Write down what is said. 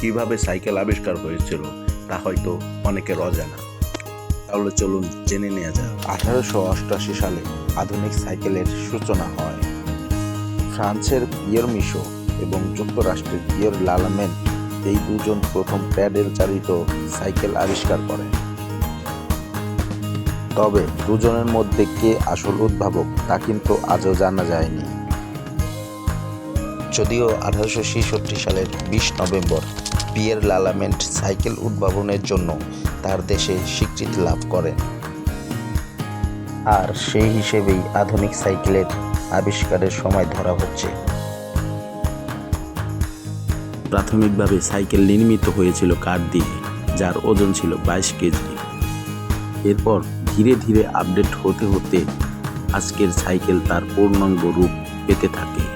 কীভাবে সাইকেল আবিষ্কার হয়েছিল, তা হয়তো অনেকের অজানা তাহলে চলুন জেনে নেওয়া যাক। আঠারোশো অষ্টআশি সালে আধুনিক সাইকেলের সূচনা হয়। ফ্রান্সের পিয়ের মিশো এবং যুক্তরাষ্ট্রের পিয়ের লালামেন এই দুজন প্রথম প্যাডেল চালিত সাইকেল আবিষ্কার করেন তবে দুজনের মধ্যে কে আসল উদ্ভাবক তা কিন্তু আজও জানা যায়নি। যদিও আঠারোশো ছেষট্টি সালের বিশ নভেম্বর পিয়ের লালামেন্ট সাইকেল উদ্ভাবনের জন্য তার দেশে স্বীকৃতি লাভ করেন। আর সেই হিসেবেই আধুনিক সাইকেলের আবিষ্কারের সময় ধরা হচ্ছে। প্রাথমিকভাবে সাইকেল নির্মিত হয়েছিল কাঠ দিয়ে, যার ওজন ছিল বাইশ কেজি। এরপর ধীরে ধীরে আপডেট হতে হতে আজকের সাইকেল তার পূর্ণাঙ্গ রূপ পেতে থাকে।